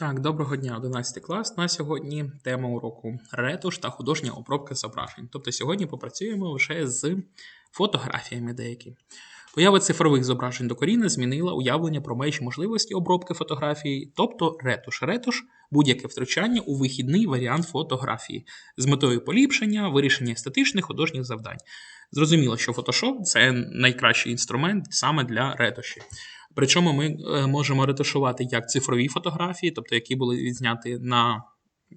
Так, доброго дня, 11 клас. На сьогодні тема уроку ретуш та художня обробка зображень. Тобто сьогодні попрацюємо лише з фотографіями деякі. Поява цифрових зображень докорінно змінила уявлення про межі можливості обробки фотографії, тобто ретуш. Ретуш будь-яке втручання у вихідний варіант фотографії з метою поліпшення, вирішення естетичних художніх завдань. Зрозуміло, що Photoshop – це найкращий інструмент саме для ретуші. Причому ми е, можемо ретушувати як цифрові фотографії, тобто які були відзняті на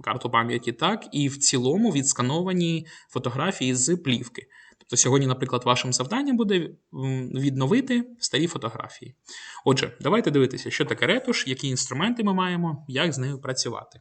карту пам'яті, так і в цілому відскановані фотографії з плівки. Тобто сьогодні, наприклад, вашим завданням буде відновити старі фотографії. Отже, давайте дивитися, що таке ретуш, які інструменти ми маємо, як з нею працювати.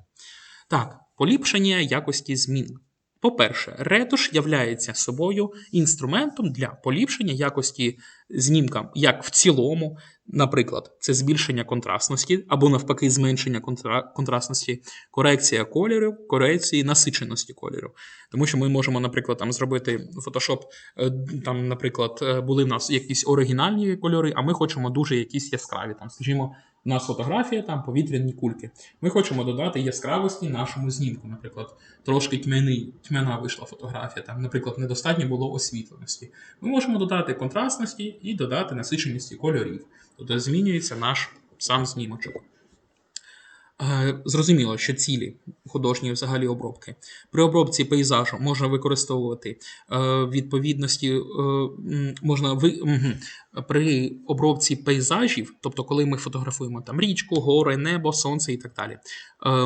Так, поліпшення якості змін. По-перше, ретуш являється собою інструментом для поліпшення якості знімка як в цілому, наприклад, це збільшення контрастності або навпаки зменшення контра- контрастності, корекція кольорів, корекції насиченості кольорів. Тому що ми можемо, наприклад, там зробити Photoshop, е, там, наприклад, е, були в нас якісь оригінальні кольори, а ми хочемо дуже якісь яскраві. Там, скажімо, у нас фотографія, там повітряні кульки. Ми хочемо додати яскравості нашому знімку. Наприклад, трошки тьмяний, тьмяна вийшла фотографія. Там, наприклад, недостатньо було освітленості. Ми можемо додати контрастності і додати насиченості кольорів. Тобто змінюється наш сам знімочок. Е, Зрозуміло, що цілі художньої взагалі обробки. При обробці пейзажу можна використовувати е, відповідності, е, можна ви, при обробці пейзажів, тобто коли ми фотографуємо там річку, гори, небо, сонце і так далі,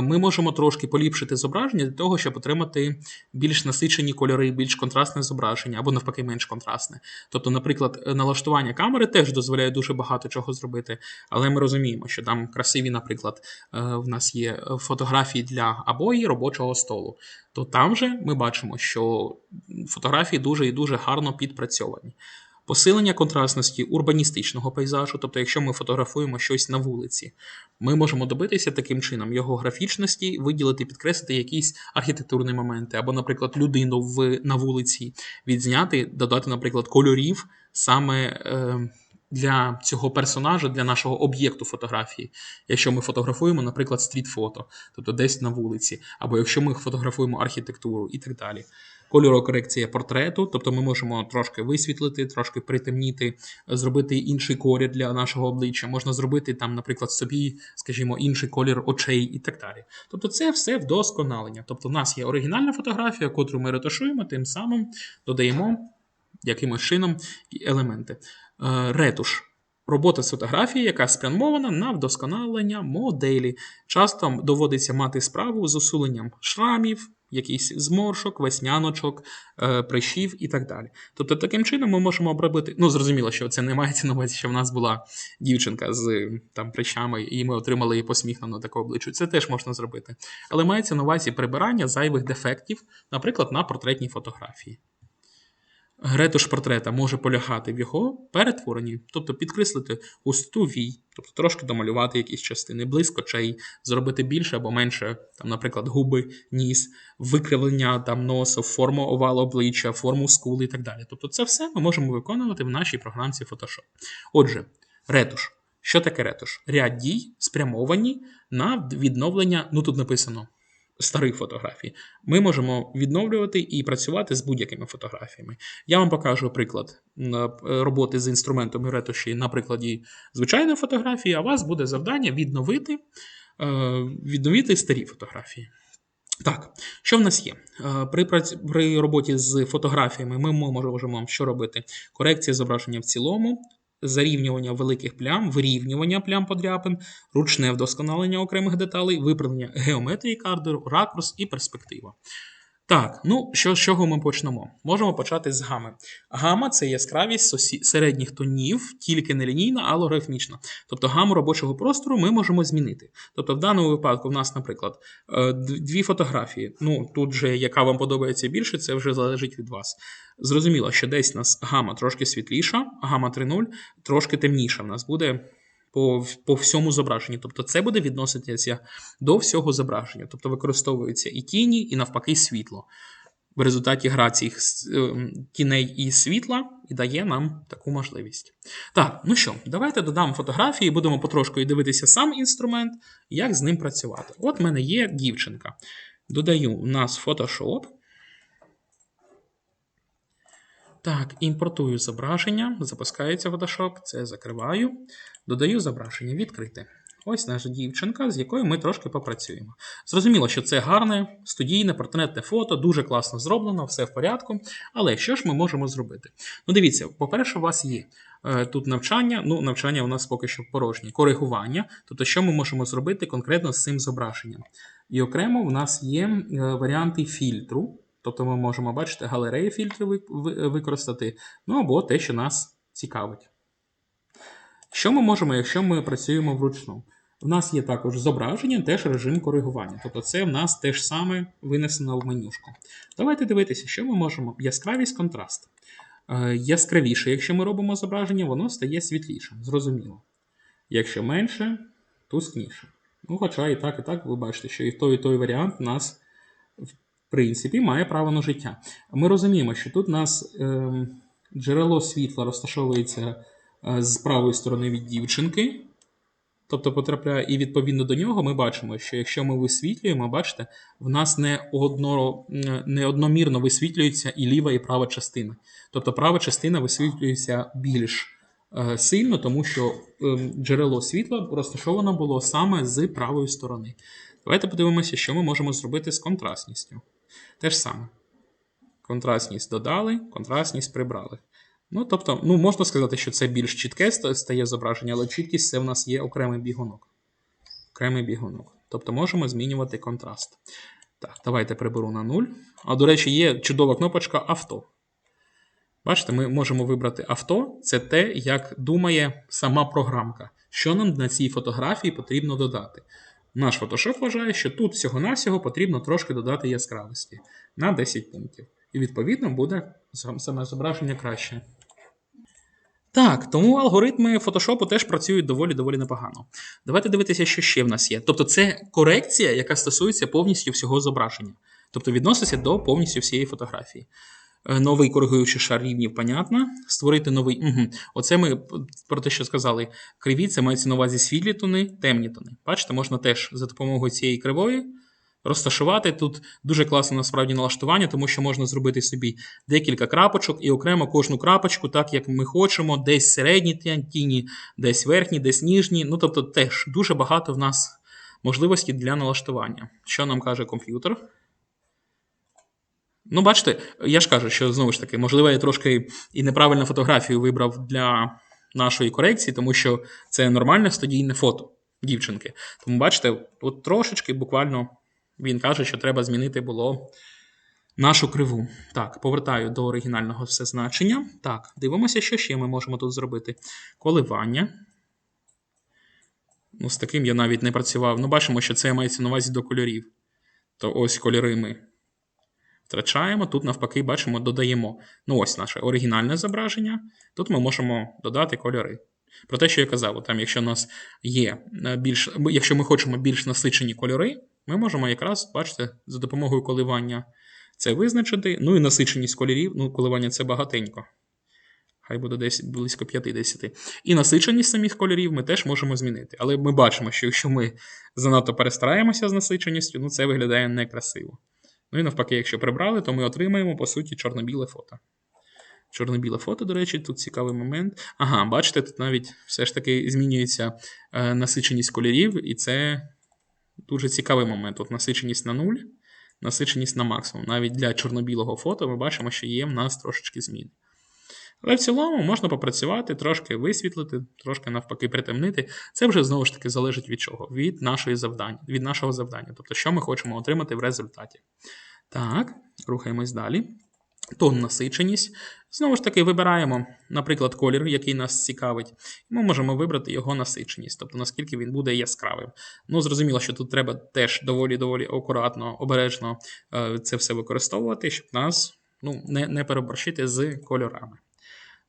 ми можемо трошки поліпшити зображення для того, щоб отримати більш насичені кольори, більш контрастне зображення, або навпаки менш контрастне. Тобто, наприклад, налаштування камери теж дозволяє дуже багато чого зробити, але ми розуміємо, що там красиві, наприклад, в нас є е, фотографії для абої робочого столу. То там же ми бачимо, що фотографії дуже і дуже гарно підпрацьовані. Посилення контрастності урбаністичного пейзажу, тобто, якщо ми фотографуємо щось на вулиці, ми можемо добитися таким чином його графічності, виділити, підкреслити якісь архітектурні моменти, або, наприклад, людину в, на вулиці відзняти, додати, наприклад, кольорів саме е, для цього персонажа, для нашого об'єкту фотографії. Якщо ми фотографуємо, наприклад, стріт-фото, тобто десь на вулиці, або якщо ми фотографуємо архітектуру і так далі. Кольорокорекція портрету, тобто ми можемо трошки висвітлити, трошки притемніти, зробити інший колір для нашого обличчя. Можна зробити там, наприклад, собі, скажімо, інший колір очей і так далі. Тобто, це все вдосконалення. Тобто, в нас є оригінальна фотографія, котру ми ретушуємо, тим самим додаємо якимось чином елементи. Е, Ретуш. Робота з фотографії, яка спрямована на вдосконалення моделі. Часто доводиться мати справу з усуленням шрамів, якийсь зморшок, весняночок, е, прищів і так далі. Тобто, таким чином ми можемо обробити. Ну, зрозуміло, що це не мається на увазі, що в нас була дівчинка з там прищами, і ми отримали її посміхнену таку обличчя. Це теж можна зробити. Але мається на увазі прибирання зайвих дефектів, наприклад, на портретній фотографії. Ретуш портрета може полягати в його перетворенні, тобто підкреслити густу вій, тобто трошки домалювати якісь частини, близько очей, зробити більше або менше, там, наприклад, губи, ніс, викривлення там носу, форму овалу обличчя, форму скули і так далі. Тобто це все ми можемо виконувати в нашій програмці Photoshop. Отже, ретуш. Що таке ретуш? Ряд дій спрямовані на відновлення, ну тут написано старих фотографій. Ми можемо відновлювати і працювати з будь-якими фотографіями. Я вам покажу приклад е, роботи з інструментом ретуші на прикладі звичайної фотографії, а у вас буде завдання відновити, е, відновити старі фотографії. Так, що в нас є? Е, При, при роботі з фотографіями ми можемо що робити? Корекція зображення в цілому, зарівнювання великих плям, вирівнювання плям подряпин, ручне вдосконалення окремих деталей, виправлення геометрії кардеру, ракурс і перспектива. Так, ну що, з чого ми почнемо? Можемо почати з гами. Гама це яскравість сосі- середніх тонів, тільки не лінійна, а логарифмічна. Тобто гаму робочого простору ми можемо змінити. Тобто, в даному випадку в нас, наприклад, е, дві фотографії. Ну, тут же яка вам подобається більше, це вже залежить від вас. Зрозуміло, що десь у нас гама трошки світліша, гама 3.0 трошки темніша. В нас буде по, по всьому зображенню. Тобто це буде відноситися до всього зображення. Тобто використовуються і тіні, і навпаки світло. в результаті гра цих е, тіней і світла і дає нам таку можливість. Так, ну що, давайте додам фотографії, будемо потрошку дивитися сам інструмент, як з ним працювати. От в мене є дівчинка. Додаю в нас Photoshop. Так, імпортую зображення, запускається Photoshop, це закриваю. Додаю зображення, відкрити. Ось наша дівчинка, з якою ми трошки попрацюємо. Зрозуміло, що це гарне, студійне, портретне фото, дуже класно зроблено, все в порядку. Але що ж ми можемо зробити? Ну, дивіться, по-перше, у вас є е, тут навчання, ну, навчання у нас поки що порожнє, коригування. Тобто, що ми можемо зробити конкретно з цим зображенням. І окремо в нас є е, варіанти фільтру. Тобто ми можемо бачити галереї фільтрів ви- ви- використати, ну або те, що нас цікавить. Що ми можемо, якщо ми працюємо вручну? У нас є також зображення, теж режим коригування. Тобто це в нас те ж саме винесено в менюшку. Давайте дивитися, що ми можемо. Яскравість контраст. Е, яскравіше, якщо ми робимо зображення, воно стає світлішим, зрозуміло. Якщо менше, тускніше. Ну, хоча і так, і так, ви бачите, що і той, і той варіант у нас, в принципі, має право на життя. Ми розуміємо, що тут у нас ем, джерело світла розташовується е, з правої сторони від дівчинки. Тобто потрапляє, і відповідно до нього ми бачимо, що якщо ми висвітлюємо, бачите, в нас не, одно, не одномірно висвітлюється і ліва, і права частина. Тобто права частина висвітлюється більш е, сильно, тому що е, джерело світла розташовано було саме з правої сторони. Давайте подивимося, що ми можемо зробити з контрастністю. Те ж саме. Контрастність додали, контрастність прибрали. Ну, тобто, ну, можна сказати, що це більш чітке стає зображення, але чіткість це в нас є окремий бігунок. Окремий бігунок. Тобто можемо змінювати контраст. Так, давайте приберу на 0. А до речі, є чудова кнопочка авто. Бачите, ми можемо вибрати авто. Це те, як думає сама програмка, що нам на цій фотографії потрібно додати. Наш Photoshop вважає, що тут всього-навсього потрібно трошки додати яскравості на 10 пунктів. І відповідно буде саме зображення краще. Так, тому алгоритми Photoshop теж працюють доволі доволі непогано. Давайте дивитися, що ще в нас є. Тобто, це корекція, яка стосується повністю всього зображення. Тобто відноситься до повністю всієї фотографії. Е, Новий коригуючий шар рівнів, понятно. Створити новий. Угу. Оце ми про те, що сказали. Криві це мається на увазі світлі тони, темні тони. Бачите, можна теж за допомогою цієї кривої розташувати. Тут дуже класне насправді налаштування, тому що можна зробити собі декілька крапочок і окремо кожну крапочку, так як ми хочемо, десь середні тіні, десь верхні, десь ніжні. Ну тобто теж дуже багато в нас можливостей для налаштування. Що нам каже комп'ютер? Ну, бачите, я ж кажу, що знову ж таки, можливо, я трошки і неправильну фотографію вибрав для нашої корекції, тому що це нормальне студійне фото дівчинки. Тому бачите, от трошечки буквально він каже, що треба змінити було нашу криву. Так, повертаю до оригінального все значення. Так, дивимося, що ще ми можемо тут зробити. Коливання. Ну, з таким я навіть не працював. Ну, бачимо, що це мається на увазі до кольорів. То ось кольори ми втрачаємо. Тут, навпаки, бачимо, додаємо. Ну, ось наше оригінальне зображення. Тут ми можемо додати кольори. Про те, що я казав, там, якщо у нас є е, більш, якщо ми хочемо більш насичені кольори, ми можемо якраз, бачите, за допомогою коливання це визначити. Ну і насиченість кольорів, ну, коливання це багатенько. Хай буде десь близько 50. І насиченість самих кольорів ми теж можемо змінити. Але ми бачимо, що якщо ми занадто перестараємося з насиченістю, ну це виглядає некрасиво. Ну і навпаки, якщо прибрали, то ми отримаємо, по суті, чорно-біле фото. Чорно-біле фото, до речі, тут цікавий момент. Ага, бачите, тут навіть все ж таки змінюється е, насиченість кольорів, і це дуже цікавий момент. От насиченість на нуль, насиченість на максимум. Навіть для чорно-білого фото ми бачимо, що є в нас трошечки змін. Але в цілому можна попрацювати, трошки висвітлити, трошки навпаки притемнити. Це вже знову ж таки залежить від чого? Від нашої завдання, від нашого завдання. Тобто, що ми хочемо отримати в результаті. Так, рухаємось далі. Тон насиченість. Знову ж таки, вибираємо, наприклад, колір, який нас цікавить, і ми можемо вибрати його насиченість, тобто наскільки він буде яскравим. Ну, зрозуміло, що тут треба теж доволі-доволі акуратно, обережно е, це все використовувати, щоб нас ну, не, не переборщити з кольорами.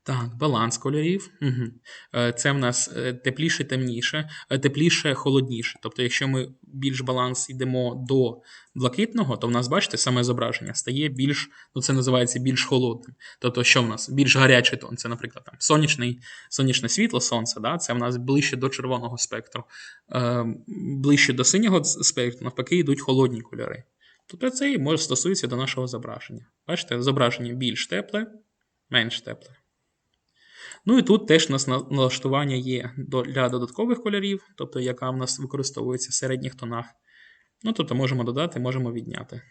Так, баланс кольорів. Угу. Це в нас е, тепліше, темніше, е, тепліше, холодніше. Тобто, якщо ми більш баланс йдемо до блакитного, то в нас, бачите, саме зображення стає більш, ну це називається більш холодним. Тобто, що в нас? Більш гарячий тон. Це, наприклад, там сонячний, сонячне світло, сонце, да? це в нас ближче до червоного спектру. Е, Ближче до синього спектру, навпаки, йдуть холодні кольори. Тобто це і може стосується до нашого зображення. Бачите, зображення більш тепле, менш тепле. Ну і тут теж у нас налаштування є для додаткових кольорів, тобто яка в нас використовується в середніх тонах. Ну, тобто можемо додати, можемо відняти.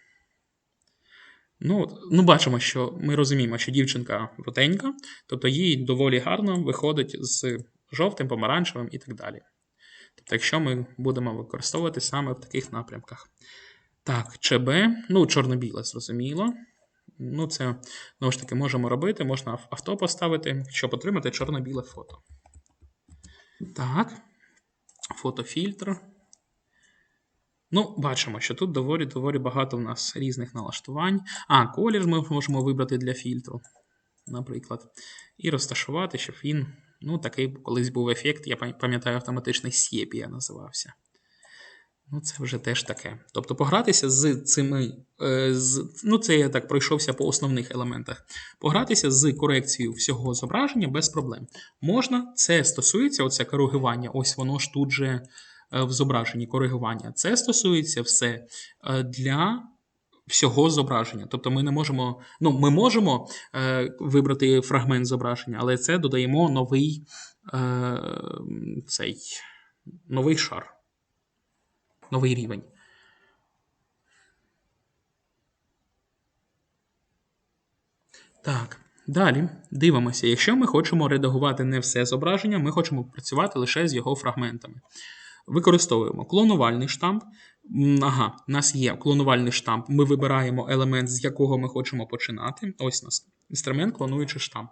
Ну, ну Бачимо, що ми розуміємо, що дівчинка рутенька, тобто їй доволі гарно виходить з жовтим, помаранчевим і так далі. Тобто, якщо ми будемо використовувати саме в таких напрямках. Так, ЧБ, ну, чорно-біле, зрозуміло. Ну, це, знову ж таки, можемо робити, можна авто поставити, щоб отримати чорно-біле фото. Так, фотофільтр. Ну, бачимо, що тут доволі доволі багато в нас різних налаштувань. А, колір ми можемо вибрати для фільтру, наприклад. І розташувати, щоб він. Ну, такий колись був ефект, я пам'ятаю, автоматичний сєпія називався. Ну, це вже теж таке. Тобто погратися з цими. Е, з, Ну, це я так пройшовся по основних елементах. Погратися з корекцією всього зображення без проблем. Можна, це стосується оце коригування, ось воно ж тут же е, в зображенні коригування. Це стосується все е, для. Всього зображення. Тобто ми не можемо. Ну, ми можемо е, вибрати фрагмент зображення, але це додаємо новий е, цей новий шар новий рівень. Так, далі дивимося, якщо ми хочемо редагувати не все зображення, ми хочемо працювати лише з його фрагментами. Використовуємо клонувальний штамп. Ага, у нас є клонувальний штамп. Ми вибираємо елемент, з якого ми хочемо починати. Ось у нас інструмент клонуючий штамп.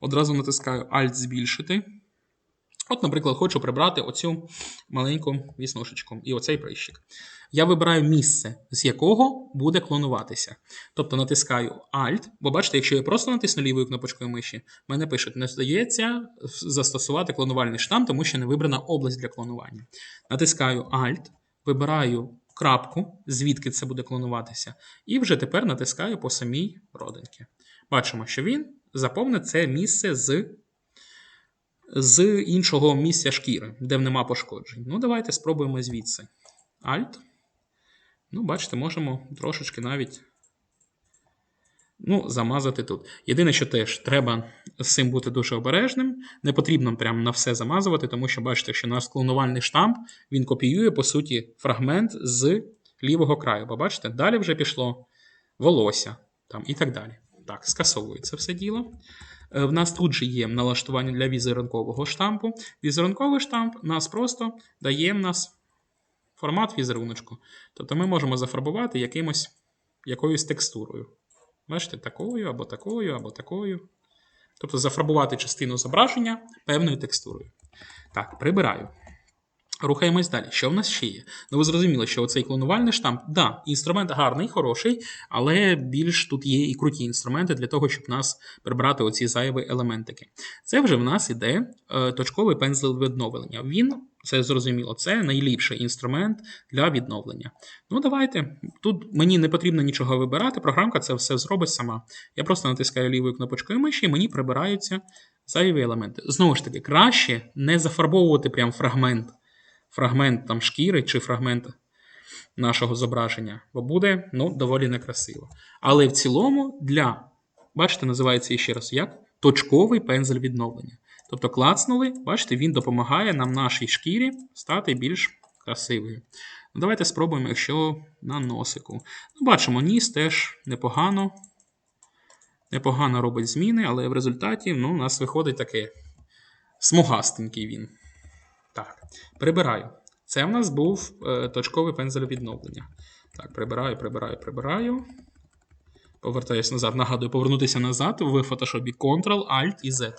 Одразу натискаю Alt збільшити. От, наприклад, хочу прибрати оцю маленьку віснушечку і оцей прищик. Я вибираю місце, з якого буде клонуватися. Тобто натискаю Alt, бо бачите, якщо я просто натисну лівою кнопочкою миші, мене пишуть, не здається застосувати клонувальний штамп, тому що не вибрана область для клонування. Натискаю Alt, вибираю крапку, звідки це буде клонуватися, і вже тепер натискаю по самій родинці. Бачимо, що він заповнить це місце з з іншого місця шкіри, де нема пошкоджень. Ну, давайте спробуємо звідси. Alt. Ну, бачите, можемо трошечки навіть ну, замазати тут. Єдине, що теж треба з цим бути дуже обережним. Не потрібно прямо на все замазувати, тому що бачите, що наш клонувальний штамп він копіює, по суті, фрагмент з лівого краю. Бо бачите, далі вже пішло волосся там, і так далі. Так, скасовується все діло. Е, в нас тут же є налаштування для візерункового штампу. Візерунковий штамп нас просто дає в нас формат візеруночку. Тобто ми можемо зафарбувати якимось, якоюсь текстурою. Бачите, такою, або такою, або такою. Тобто зафарбувати частину зображення певною текстурою. Так, прибираю. Рухаємось далі. Що в нас ще є? Ну, ви зрозуміли, що оцей клонувальний штамп, да, інструмент гарний, хороший, але більш тут є і круті інструменти для того, щоб нас прибрати оці зайві елементики. Це вже в нас іде е, точковий пензлик відновлення. Він, це зрозуміло, це найліпший інструмент для відновлення. Ну, давайте. Тут мені не потрібно нічого вибирати, програмка це все зробить сама. Я просто натискаю лівою кнопочкою миші, і мені прибираються зайві елементи. Знову ж таки, краще не зафарбовувати прям фрагмент фрагмент там шкіри чи фрагмент нашого зображення, бо буде ну, доволі некрасиво. Але в цілому, для, бачите, називається ще раз як точковий пензель відновлення. Тобто клацнули, бачите, він допомагає нам нашій шкірі стати більш красивою. Ну, Давайте спробуємо, якщо на носику. Ну, Бачимо, ніс теж непогано. Непогано робить зміни, але в результаті ну, у нас виходить таке смугастенький він. Так, прибираю. Це в нас був е, точковий пензель відновлення. Так, прибираю, прибираю, прибираю. Повертаюся назад. Нагадую, повернутися назад в фотошопі Ctrl-Alt і Z.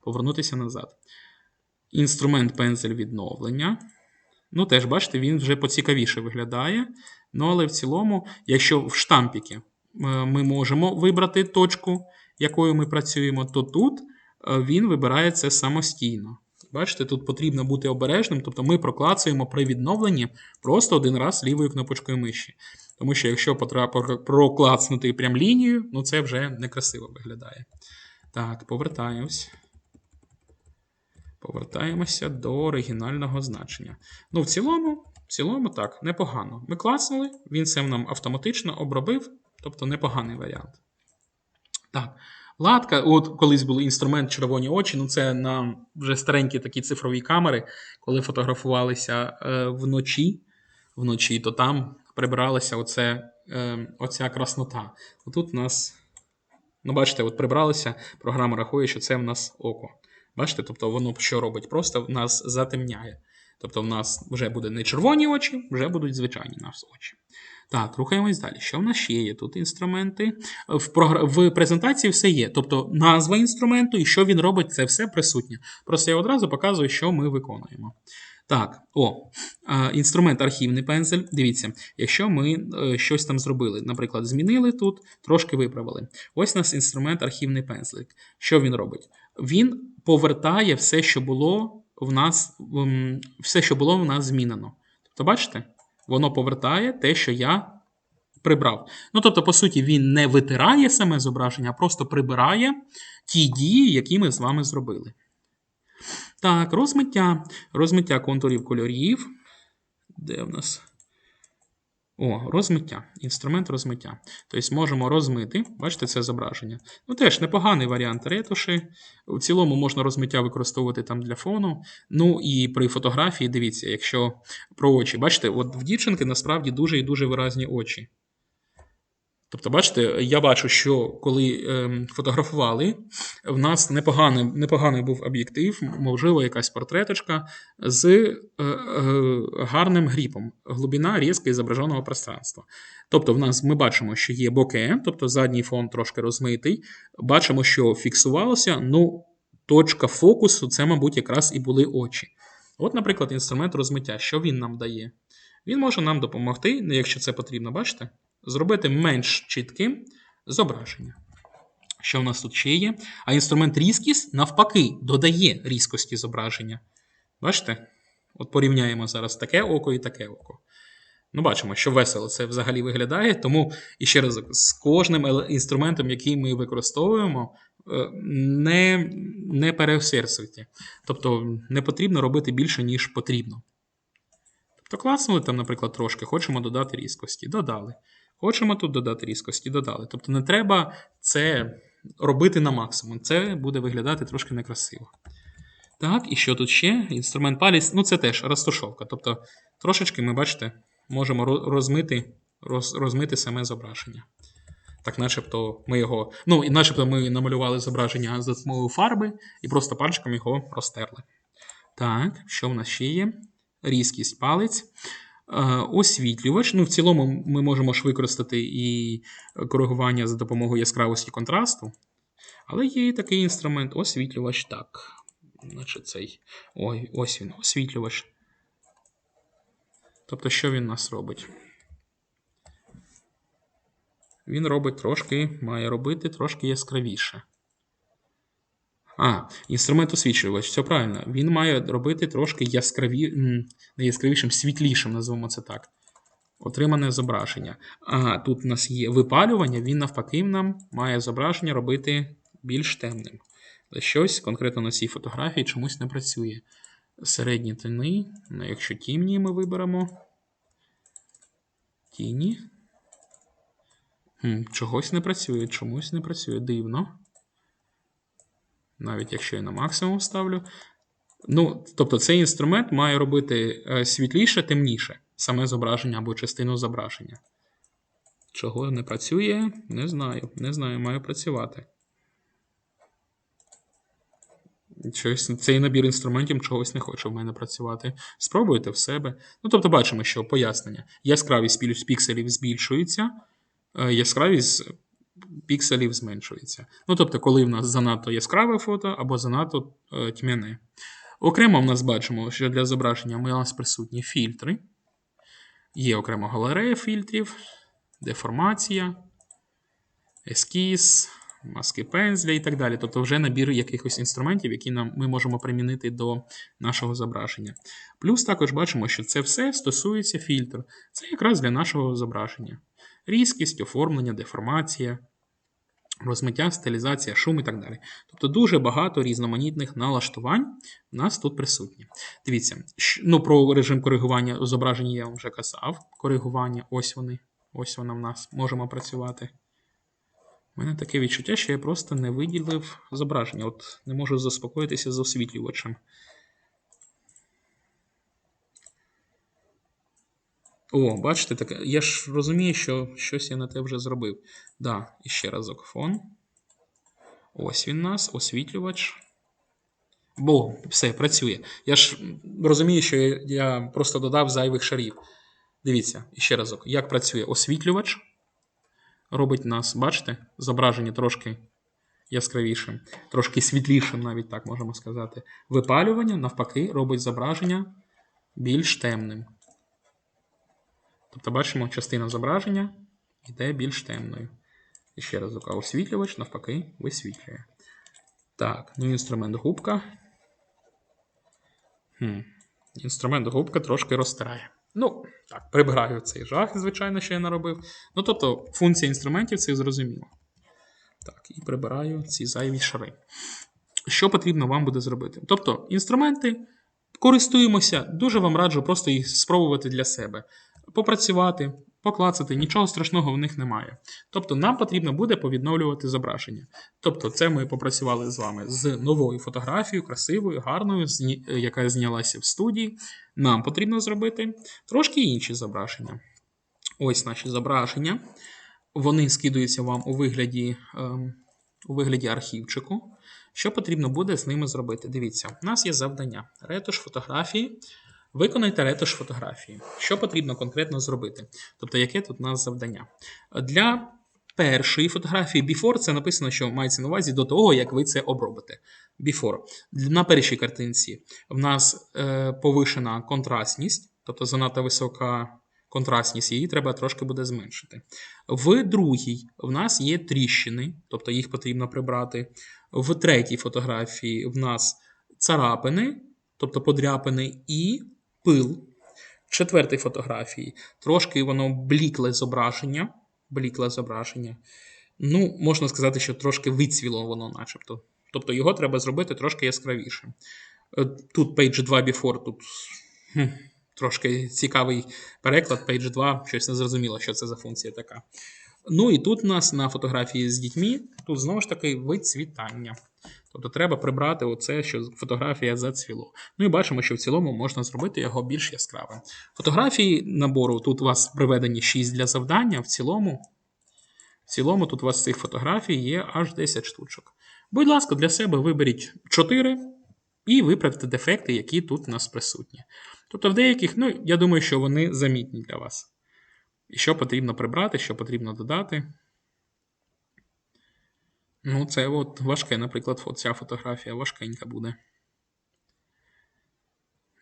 Повернутися назад. Інструмент пензель відновлення. Ну, теж, бачите, він вже поцікавіше виглядає. Ну, але в цілому, якщо в штампіки е, ми можемо вибрати точку, якою ми працюємо, то тут е, він вибирає це самостійно. Бачите, тут потрібно бути обережним, тобто ми проклацуємо при відновленні просто один раз лівою кнопочкою миші. Тому що якщо проклацнути прям лінію, ну це вже некрасиво виглядає. Так, повертаємось. Повертаємося до оригінального значення. Ну, в цілому, в цілому, так, непогано. Ми клацнули, він це нам автоматично обробив, тобто непоганий варіант. Так. Латка, от колись був інструмент червоні очі, ну це на вже старенькі такі цифрові камери, коли фотографувалися е, вночі, вночі, то там прибиралася оце, е, оця краснота. Отут у нас, ну бачите, от прибралися, програма рахує, що це в нас око. Бачите, тобто воно що робить? Просто в нас затемняє. Тобто в нас вже буде не червоні очі, вже будуть звичайні нас очі. Так, рухаємось далі. Що в нас ще є? Тут інструменти. В, програ... в презентації все є. Тобто назва інструменту і що він робить, це все присутнє. Просто я одразу показую, що ми виконуємо. Так, о, інструмент архівний пензель. Дивіться, якщо ми е, щось там зробили, наприклад, змінили тут, трошки виправили. Ось у нас інструмент архівний пензлик. Що він робить? Він повертає все, що було в нас, все, що було в нас змінено. Тобто, бачите? Воно повертає те, що я прибрав. Ну, тобто, по суті, він не витирає саме зображення, а просто прибирає ті дії, які ми з вами зробили. Так, розмиття. Розмиття контурів кольорів. Де в нас? О, розмиття. Інструмент розмиття. Тобто можемо розмити, бачите, це зображення. Ну, теж непоганий варіант ретуші. В цілому можна розмиття використовувати там для фону. Ну і при фотографії, дивіться, якщо про очі, бачите, от в дівчинки насправді дуже і дуже виразні очі. Тобто, бачите, я бачу, що коли ем, фотографували, в нас непоганий, непоганий був об'єктив, можливо, якась портреточка з е, е, гарним гріпом, глибина різки зображеного пространства. Тобто, в нас ми бачимо, що є боке, тобто задній фон трошки розмитий. Бачимо, що фіксувалося. Ну, точка фокусу це, мабуть, якраз і були очі. От, наприклад, інструмент розмиття. Що він нам дає? Він може нам допомогти, якщо це потрібно, бачите? Зробити менш чітким зображення. Що в нас тут ще є? А інструмент різкість, навпаки, додає різкості зображення. Бачите? От порівняємо зараз таке око і таке око. Ну, бачимо, що весело це взагалі виглядає. Тому, і ще раз, з кожним інструментом, який ми використовуємо, е, не, не переусердствуйте. Тобто не потрібно робити більше, ніж потрібно. Тобто класнули там, наприклад, трошки, хочемо додати різкості. Додали. Хочемо тут додати різкості, додали. Тобто не треба це робити на максимум. Це буде виглядати трошки некрасиво. Так, і що тут ще? Інструмент палець, ну це теж розташовка. Тобто трошечки ми, бачите, можемо розмити, роз, розмити саме зображення. Так, начебто ми його. Ну, і начебто ми намалювали зображення за допомогою фарби і просто пальчиком його розтерли. Так, що в нас ще є? Різкість палець. Е, Освітлювач. Ну, в цілому ми можемо ж використати і коригування за допомогою яскравості контрасту. Але є і такий інструмент освітлювач. Так. Значить, цей. Ой, ось він, освітлювач. Тобто, що він нас робить? Він робить трошки, має робити трошки яскравіше. А, інструмент освітлювач, все правильно. Він має робити трошки яскраві... яскравішим, світлішим, назвемо це так. Отримане зображення. А тут у нас є випалювання, він навпаки нам має зображення робити більш темним. Щось конкретно на цій фотографії чомусь не працює. Середні тіни, ну, якщо тімні ми виберемо. Тіні. Хм, чогось не працює, чомусь не працює. Дивно. Навіть якщо я на максимум ставлю. Ну, тобто цей інструмент має робити е, світліше, темніше саме зображення або частину зображення. Чого не працює, не знаю. Не знаю, має працювати. Щось, цей набір інструментів чогось не хоче в мене працювати. Спробуйте в себе. Ну, тобто, бачимо, що пояснення. Яскравість пікселів збільшується, е, яскравість пікселів зменшується. Ну, тобто, коли в нас занадто яскраве фото або занадто е, тьмяне. Окремо в нас бачимо, що для зображення у нас присутні фільтри. Є окремо галерея фільтрів, деформація, ескіз, маски пензля і так далі. Тобто вже набір якихось інструментів, які нам, ми можемо примінити до нашого зображення. Плюс також бачимо, що це все стосується фільтру. Це якраз для нашого зображення. Різкість, оформлення, деформація, розмиття, стилізація, шум і так далі. Тобто дуже багато різноманітних налаштувань у нас тут присутні. Дивіться, ну про режим коригування зображення я вам вже казав. Коригування, ось вони. Ось вона в нас. Можемо працювати. У мене таке відчуття, що я просто не виділив зображення. От не можу заспокоїтися з освітлювачем. О, бачите, таке. Я ж розумію, що щось я на те вже зробив. Да, і ще разок фон. Ось він нас, освітлювач. Бо, все, працює. Я ж розумію, що я просто додав зайвих шарів. Дивіться, ще разок, як працює освітлювач. Робить нас, бачите, зображення трошки яскравішим, трошки світлішим, навіть так можемо сказати. Випалювання, навпаки, робить зображення більш темним. Тобто, бачимо, частина зображення йде більш темною. І ще раз, а освітлювач, навпаки, висвітлює. Так, ну інструмент губка. Хм. Інструмент губка трошки розтирає. Ну, так, прибираю цей жах, звичайно, що я наробив. Ну, тобто, функція інструментів це зрозуміло. Так, і прибираю ці зайві шари. Що потрібно вам буде зробити? Тобто, інструменти користуємося, дуже вам раджу просто їх спробувати для себе. Попрацювати, поклацати, нічого страшного в них немає. Тобто, нам потрібно буде повідновлювати зображення. Тобто, це ми попрацювали з вами з новою фотографією, красивою, гарною, яка знялася в студії. Нам потрібно зробити трошки інші зображення. Ось наші зображення. Вони скидуються вам у вигляді, ем, у вигляді архівчику. Що потрібно буде з ними зробити? Дивіться, у нас є завдання. Ретуш фотографії. Виконайте ретуш фотографії. Що потрібно конкретно зробити? Тобто, яке тут у нас завдання? Для першої фотографії before це написано, що мається на увазі до того, як ви це обробите. Before. На першій картинці в нас е, повишена контрастність, тобто занадто висока контрастність, її треба трошки буде зменшити. В другій в нас є тріщини, тобто їх потрібно прибрати. В третій фотографії в нас царапини, тобто подряпини, і пил. Четвертій фотографії трошки воно блікле зображення. Блікле зображення. Ну, можна сказати, що трошки вицвіло воно, начебто. Тобто його треба зробити трошки яскравішим. Е, Тут page 2 before, тут хм, трошки цікавий переклад, page 2, щось не зрозуміло, що це за функція така. Ну і тут у нас на фотографії з дітьми, тут знову ж таки вицвітання. Тобто треба прибрати оце, що фотографія зацвіло. Ну і бачимо, що в цілому можна зробити його більш яскравим. Фотографії набору тут у вас приведені 6 для завдання. В цілому, в цілому тут у вас цих фотографій є аж 10 штучок. Будь ласка, для себе виберіть 4 і виправте дефекти, які тут у нас присутні. Тобто в деяких, ну, я думаю, що вони замітні для вас. І що потрібно прибрати, що потрібно додати. Ну, це от важке, наприклад, ця фотографія важкенька буде.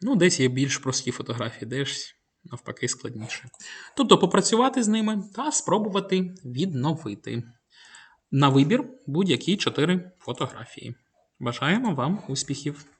Ну, десь є більш прості фотографії, десь навпаки складніше. Тобто попрацювати з ними та спробувати відновити. На вибір будь-які чотири фотографії. Бажаємо вам успіхів!